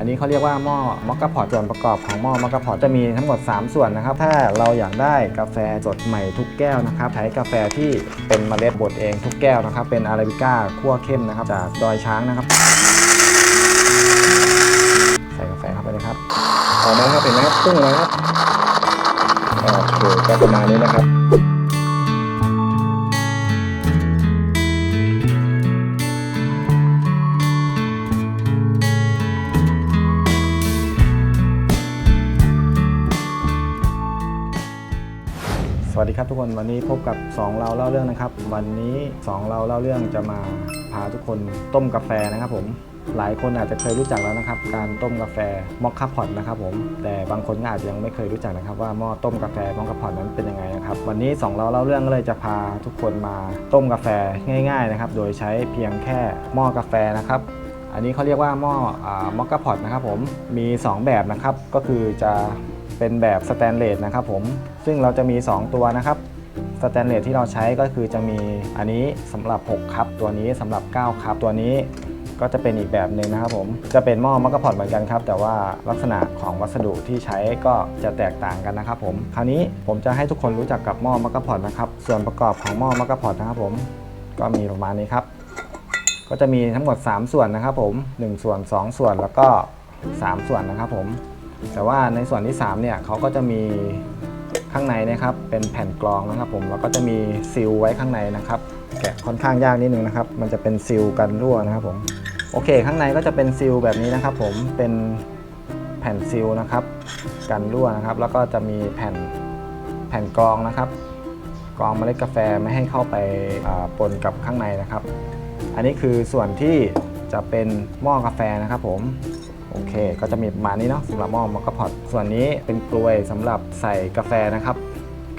อันนี้เขาเรียกว่าหม้อมอคคาพอตส่วนประกอบของหม้อมอคคาพอตจะมีทั้งหมด 3 ส่วนนะครับ ถ้าเราอยากได้กาแฟสดใหม่ทุกแก้วนะครับใช้กาแฟที่เป็นเมล็ดบดเองทุกแก้วนะครับ เป็นอาราบิก้าคั่วเข้มนะครับจากดอยช้างนะครับ ใส่กาแฟเข้าไปเลยครับออกมาครับเห็นไหมครับพุ่งมาครับโอเคก็ประมาณนี้นะครับ สวัสดีครับทุกคนวันนี้พบกับ 2 เราเล่าเรื่องนะครับ วันนี้ 2 เราเล่าเรื่องจะมาพาทุกคนต้มกาแฟนะครับผมหลายคนอาจจะเคยรู้จักแล้วนะครับ การต้มกาแฟมอคคาพอตนะครับผมแต่บางคนก็อาจจะยังไม่เคยรู้จักนะครับ ว่าหม้อต้มกาแฟมอคคาพอตนั้นเป็นยังไงนะครับ วันนี้ 2 เราเล่าเรื่องก็เลยจะพาทุกคนมาต้มกาแฟง่าย ๆนะครับ โดยใช้เพียงแค่หม้อกาแฟนะครับอันนี้เขาเรียกว่าหม้อมอคคาพอตนะครับผมมี 2 แบบนะครับก็คือจะเป็นแบบสแตนเลสนะครับผม ซึ่งเราจะมี 2 ตัวนะครับสแตนเลสที่เราใช้ก็คือจะมีอันนี้สำหรับ 6คัพตัวนี้สำหรับ 9คัพตัวนี้ก็จะเป็นอีกแบบหนึ่งนะครับผมจะเป็นหม้อมอคคาพอตเหมือนกันครับ แต่ว่าลักษณะของวัสดุที่ใช้ก็จะแตกต่างกันนะครับผมคราวนี้ผมจะให้ทุกคนรู้จักกับหม้อมอคคาพอตนะครับ ส่วนประกอบของหม้อมอคคาพอตนะครับผมก็มีประมาณนี้ครับ ก็จะมีทั้งหมด 3 ส่วนนะครับผม 1 ส่วน 2 ส่วนแล้วก็ 3 ส่วนนะครับผม แต่ว่าในส่วนที่ 3 เนี่ยเขาก็จะมี ข้างในนะครับเป็นแผ่นกรองนะครับ ผมแล้วก็จะมีซีลไว้ข้างในนะครับ แกะค่อนข้างยากนิดนึงนะครับ มันจะเป็นซีลกันรั่วนะครับผมโอเค ข้างในก็จะเป็นซีลแบบนี้นะครับ ผมเป็นแผ่นซีลนะครับ กันรั่วนะครับ แล้วก็จะมีแผ่นแผ่นกรองนะครับกรองเมล็ดกาแฟไม่ให้เข้าไปปนกับข้างในนะครับ อันนี้คือส่วนที่จะเป็นหม้อกาแฟนะครับผม โอเค ก็จะมีประมาณนี้เนาะสำหรับหม้อมอคคาพอตส่วนนี้เป็นกลวยสำหรับใส่กาแฟนะครับ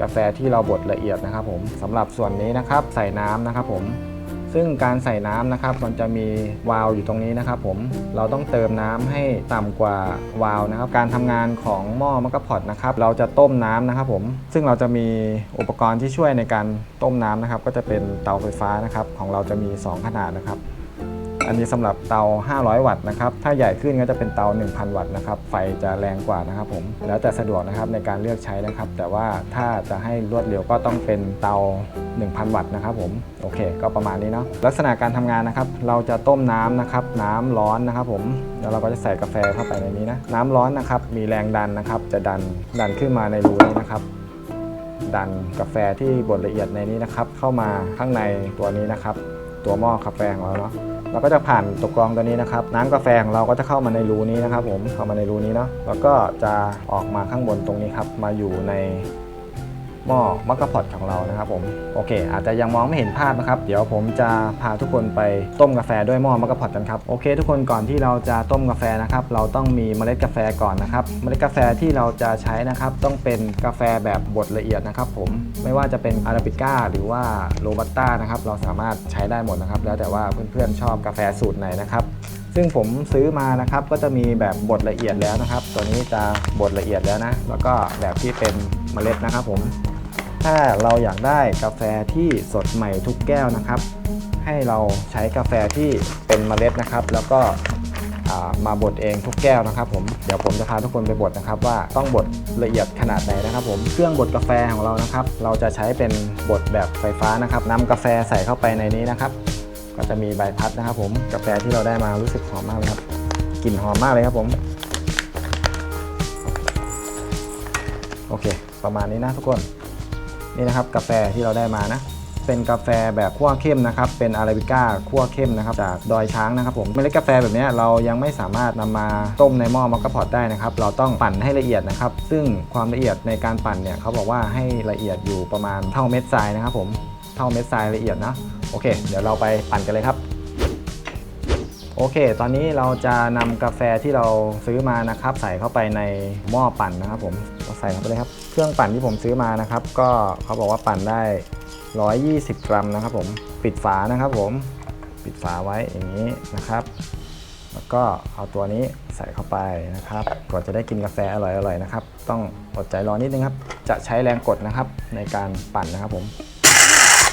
กาแฟที่เราบดละเอียดนะครับผมสำหรับส่วนนี้นะครับใส่น้ำนะครับผมซึ่งการใส่น้ำนะครับ มันจะมีวาล์วอยู่ตรงนี้นะครับ ผมเราต้องเติมน้ำให้ต่ำกว่าวาล์วนะครับ การทำงานของหม้อมักกะพอตนะครับ เราจะต้มน้ำนะครับ ผมซึ่งเราจะมีอุปกรณ์ที่ช่วยในการต้มน้ำนะครับ ก็จะเป็นเตาไฟฟ้านะครับ ของเราจะมี 2 ขนาดนะครับ อันนี้สำหรับเตา 500 วัตต์นะครับถ้าใหญ่ขึ้นก็จะเป็นเตา 1,000 วัตต์นะครับไฟจะแรงกว่านะครับผมแล้วแต่สะดวกนะครับในการเลือกใช้นะครับ แต่ว่าถ้าจะให้รวดเร็วก็ต้องเป็นเตา 1,000 วัตต์นะครับผมโอเค ก็ประมาณนี้เนาะลักษณะการทำงานนะครับ เราจะต้มน้ำนะครับ น้ำร้อนนะครับผมแล้วเราก็จะใส่กาแฟเข้าไปในนี้นะน้ำร้อนนะครับมีแรงดันนะครับ จะดันดันขึ้นมาในรูนี้นะครับดันกาแฟที่บดละเอียดในนี้นะครับ เข้ามาข้างในตัวนี้นะครับ ตัวหม้อกาแฟของเราเนาะ เราก็จะผ่านตัวกรองตัวนี้นะครับน้ำกาแฟของเราก็จะเข้ามาในรูนี้นะครับผมเข้ามาในรูนี้เนาะแล้วก็จะออกมาข้างบนตรงนี้ครับมาอยู่ใน หม้อมักกะพอตของเรานะครับผมโอเค อาจจะยังมองไม่เห็นภาพนะครับ เดี๋ยวผมจะพาทุกคนไปต้มกาแฟด้วยหม้อมักกะพอตกันครับโอเค ทุกคนก่อนที่เราจะต้มกาแฟนะครับ เราต้องมีเมล็ดกาแฟก่อนนะครับ เมล็ดกาแฟที่เราจะใช้นะครับ ต้องเป็นกาแฟแบบบดละเอียดนะครับ ผมไม่ว่าจะเป็นอาราบิก้าหรือว่าโรบัสต้านะครับเราสามารถใช้ได้หมดนะครับ แล้วแต่ว่าเพื่อนๆชอบกาแฟสูตรไหนนะครับซึ่งผมซื้อมานะครับก็จะมีแบบบดละเอียดแล้วนะครับ ตัวนี้จะบดละเอียดแล้วนะ แล้วก็แบบที่เป็นเมล็ดนะครับผม ถ้าเราอยากได้กาแฟที่สดใหม่ทุกแก้วนะครับ ให้เราใช้กาแฟที่เป็นเมล็ดนะครับ แล้วก็มาบดเองทุกแก้วนะครับ ผมเดี๋ยวผมจะพาทุกคนไปบดนะครับ ว่าต้องบดละเอียดขนาดไหนนะครับ ผมเครื่องบดกาแฟของเรานะครับ เราจะใช้เป็นบดแบบไฟฟ้านะครับนำกาแฟใส่เข้าไปในนี้นะครับ ก็จะมีใบพัดนะครับ ผมกาแฟที่เราได้มารู้สึกหอมมากเลยครับกลิ่นหอมมากเลยครับผมโอเค ประมาณนี้นะทุกคน นี่นะครับกาแฟที่เราได้มานะ เป็นกาแฟแบบคั่วเข้มนะครับ เป็นอาราบิก้าคั่วเข้มนะครับ จากดอยช้างนะครับผมเมล็ดกาแฟแบบนี้เรายังไม่สามารถนำมาต้มในหม้อมักกะพอตได้นะครับ เราต้องปั่นให้ละเอียดนะครับ ซึ่งความละเอียดในการปั่นเนี่ยเขาบอกว่าให้ละเอียดอยู่ประมาณเท่าเม็ดทรายนะครับผมเท่าเม็ดทรายละเอียดนะโอเค เดี๋ยวเราไปปั่นกันเลยครับโอเค ตอนนี้เราจะนำกาแฟที่เราซื้อมานะครับ ใส่เข้าไปในหม้อปั่นนะครับผมก็ใส่เข้าไปเลยครับ เครื่องปั่นที่ผมซื้อมานะครับ ก็เขาบอกว่าปั่นได้ 120 กรัมนะครับผมปิดฝานะครับผมปิดฝาไว้อย่างนี้นะครับ แล้วก็เอาตัวนี้ใส่เข้าไปนะครับก่อนจะได้กินกาแฟอร่อยๆนะครับ ต้องอดใจรอนิดนึงครับ จะใช้แรงกดนะครับในการปั่นนะครับผม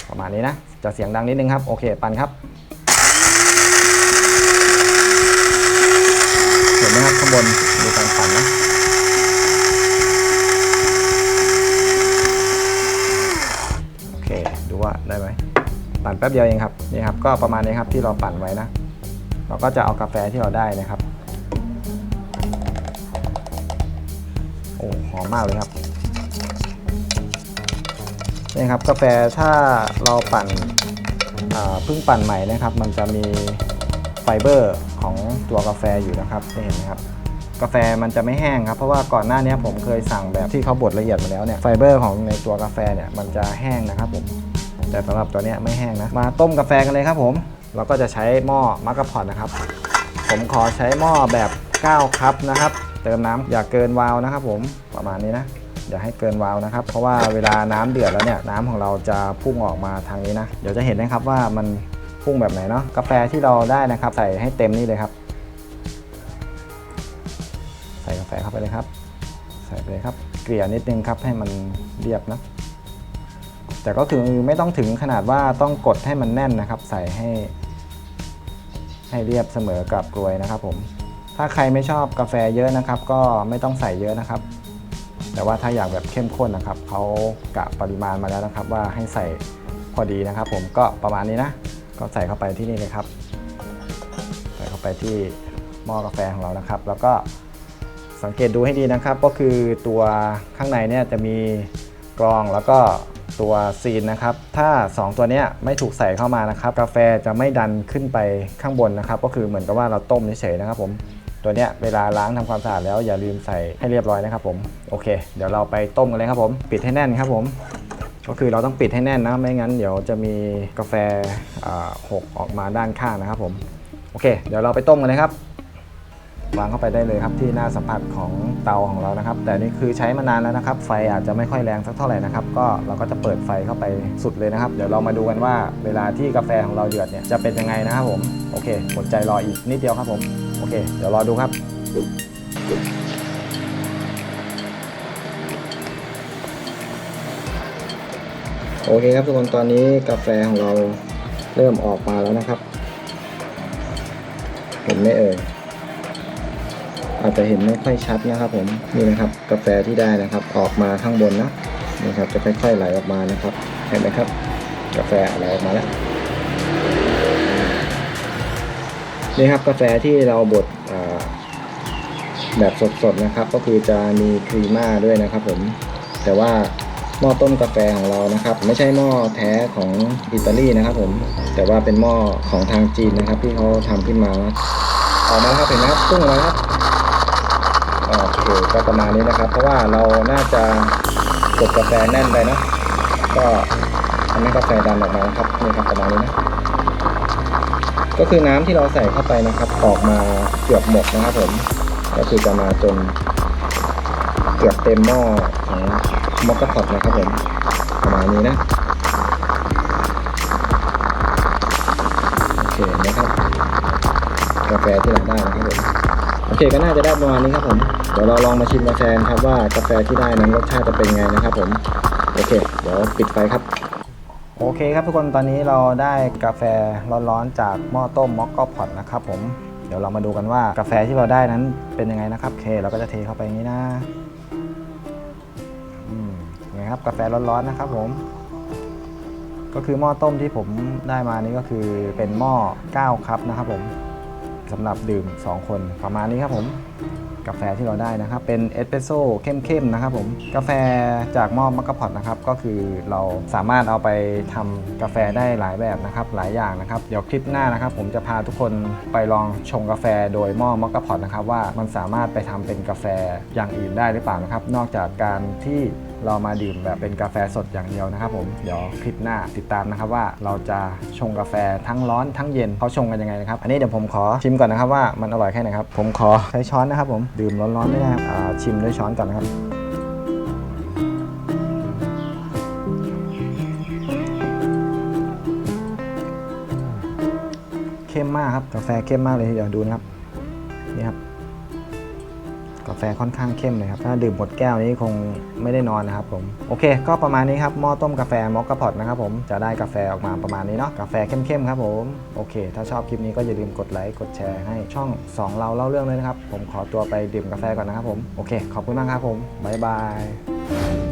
ประมาณนี้นะ จะเสียงดังนิดนึงครับ โอเค ปั่นครับ ปั่นแป๊บเดียวเองครับนี่ครับก็ประมาณนี้ครับที่เราปั่นไว้นะ เราก็จะเอากาแฟที่เราได้นะครับโอ้หอมมากเลยครับนี่ครับกาแฟถ้าเราปั่นเพิ่งปั่นใหม่นะครับ มันจะมีไฟเบอร์ของตัวกาแฟอยู่นะครับเห็นไหมครับกาแฟมันจะไม่แห้งครับเพราะว่าก่อนหน้านี้ผมเคยสั่งแบบที่เขาบดละเอียดมาแล้วเนี่ยไฟเบอร์ของในตัวกาแฟเนี่ยมันจะแห้งนะครับผม แต่สำหรับตัวนี้ไม่แห้งนะ มาต้มกาแฟกันเลยครับผม เราก็จะใช้หม้อมักกะพอตนะครับ ผมขอใช้หม้อแบบ 9 คัพนะครับ เติมน้ำอย่าเกินวาล์วนะครับ ผมประมาณนี้นะอย่าให้เกินวาล์วนะครับ เพราะว่าเวลาน้ำเดือดแล้วเนี่ยน้ำของเราจะพุ่งออกมาทางนี้นะ เดี๋ยวจะเห็นนะครับว่ามันพุ่งแบบไหนเนาะกาแฟที่เราได้นะครับ ใส่ให้เต็มนี่เลยครับ ใส่กาแฟเข้าไปเลยครับ ใส่ไปเลยครับ เกลี่ยนิดนึงครับให้มันเรียบนะ แต่ก็คือไม่ต้องถึงขนาดว่าต้องกดให้มันแน่นนะครับ ใส่ให้ ให้เรียบเสมอกับกลวยนะครับ ผม ถ้าใครไม่ชอบกาแฟเยอะนะครับ ก็ไม่ต้องใส่เยอะนะครับ แต่ว่าถ้าอยากแบบเข้มข้นนะครับเขากะปริมาณมาแล้วนะครับ ว่าให้ใส่พอดีนะครับ ผมก็ประมาณนี้นะ ก็ใส่เข้าไปที่นี่เลยครับ ใส่เข้าไปที่หม้อกาแฟของเรานะครับ แล้วก็สังเกตดูให้ดีนะครับ ก็คือตัวข้างในเนี่ยจะมีกรองแล้วก็ ตัวซีนนะครับ ถ้า 2 ตัวนี้ไม่ถูกใส่เข้ามานะครับ กาแฟจะไม่ดันขึ้นไปข้างบนนะครับ ก็คือเหมือนกับว่าเราต้มเฉยๆนะครับผมตัวนี้เวลาล้างทำความสะอาดแล้วอย่าลืมใส่ให้เรียบร้อยนะครับผมโอเค เดี๋ยวเราไปต้มกันเลยครับผมปิดให้แน่นครับผม ก็คือเราต้องปิดให้แน่นนะไม่งั้นเดี๋ยวจะมีกาแฟหกออกมาด้านข้างนะครับผมโอเค เดี๋ยวเราไปต้มกันเลยครับ วางเข้าไปได้เลยครับที่หน้าสัมผัสของเตาของเรานะครับ แต่นี่คือใช้มานานแล้วนะครับ ไฟอาจจะไม่ค่อยแรงสักเท่าไหร่นะครับ ก็เราก็จะเปิดไฟเข้าไปสุดเลยนะครับ เดี๋ยวเรามาดูกันว่าเวลาที่กาแฟของเราเดือดเนี่ยจะเป็นยังไงนะครับผมโอเคอดใจรออีกนิดเดียวครับผมโอเค เดี๋ยวรอดูครับโอเคครับทุกคนตอนนี้กาแฟของเราเริ่มออกมาแล้วนะครับ เห็นไหมเอ่ย อาจจะเห็นไม่ค่อยชัดนะครับผมนี่นะครับกาแฟที่ได้นะครับ ออกมาข้างบนนะนี่ครับจะค่อยๆไหลออกมานะครับ เห็นไหมครับ กาแฟไหลออกมาแล้วนี่ครับกาแฟที่เราบดแบบสดๆนะครับ ก็คือจะมีครีม่าด้วยนะครับ ผมแต่ว่าหม้อต้มกาแฟของเรานะครับ ไม่ใช่หม้อแท้ของอิตาลีนะครับ ผมแต่ว่าเป็นหม้อของทางจีนนะครับ ที่เขาทำขึ้นมานะออกมาแล้วครับเห็นไหมครับพุ่งแล้วครับ เคก็ประมาณนี้นะครับ เพราะว่าเราน่าจะกดกาแฟแน่นไปนะ ก็ทำให้กาแฟดันออกมาครับนี่ครับประมาณนี้นะ ก็คือน้ำที่เราใส่เข้าไปนะครับออกมาเกือบหมดนะครับผม ก็คือจะมาจนเกือบเต็มหม้อของมอคกพอตนะครับผมประมาณนี้นะโอเคนะครับกาแฟที่เราได้นะครับผม โอเคก็น่าจะได้ประมาณนี้ครับผมเดี๋ยวเราลองมาชิมกาแฟกันครับว่ากาแฟที่ได้นั้นรสชาติจะเป็นไงนะครับผมโอเค เดี๋ยวปิดไฟครับ โอเคครับทุกคนตอนนี้เราได้กาแฟร้อนๆจากหม้อต้มม็อกก็พอตนะครับผมเดี๋ยวเรามาดูกันว่ากาแฟที่เราได้นั้นเป็นยังไงนะครับเค เราก็จะเทเข้าไปอย่างนี้นะอืมนี่ครับกาแฟร้อนๆนะครับผม ก็คือหม้อต้มที่ผมได้มานี่ก็คือเป็นหม้อ9ครับนะครับผม สำหรับดื่ม 2 คนประมาณนี้ครับผม กาแฟที่เราได้นะครับ เป็นเอสเปรสโซ่เข้มๆนะครับผมกาแฟจากหม้อมักกะพอตนะครับก็คือเราสามารถเอาไปทำกาแฟได้หลายแบบนะครับหลายอย่างนะครับเดี๋ยวคลิปหน้านะครับ ผมจะพาทุกคนไปลองชงกาแฟโดยหม้อมักกะพอตนะครับว่ามันสามารถไปทำเป็นกาแฟอย่างอื่นได้หรือเปล่านะครับ นอกจากการที่เรามาดื่มแบบเป็นกาแฟสดอย่างเดียวนะครับผมเดี๋ยวคลิปหน้าติดตามนะครับว่าเราจะชงกาแฟทั้งร้อนทั้งเย็นเขาชงกันยังไงนะครับอันนี้เดี๋ยวผมขอชิมก่อนนะครับว่ามันอร่อยแค่ไหนครับผมขอใช้ช้อนนะครับ ผมดื่มร้อนๆไม่ได้ครับชิมด้วยช้อนก่อนนะครับเข้มมากครับกาแฟเข้มมากเลยทีเดี๋ยวดูนะครับ กาแฟค่อนข้างเข้มเลยครับ ถ้าดื่มหมดแก้วนี้คงไม่ได้นอนนะครับผมโอเค ก็ประมาณนี้ครับหม้อต้มกาแฟมอคกาพอดนะครับผมจะได้กาแฟออกมาประมาณนี้เนาะกาแฟเข้มๆครับผมโอเค ถ้าชอบคลิปนี้ก็อย่าลืมกดไลค์กดแชร์ให้ช่อง 2 เราเล่าเรื่องเลยนะครับผมขอตัวไปดื่มกาแฟก่อนนะครับผมโอเค ขอบคุณมากครับผมบ๊ายบาย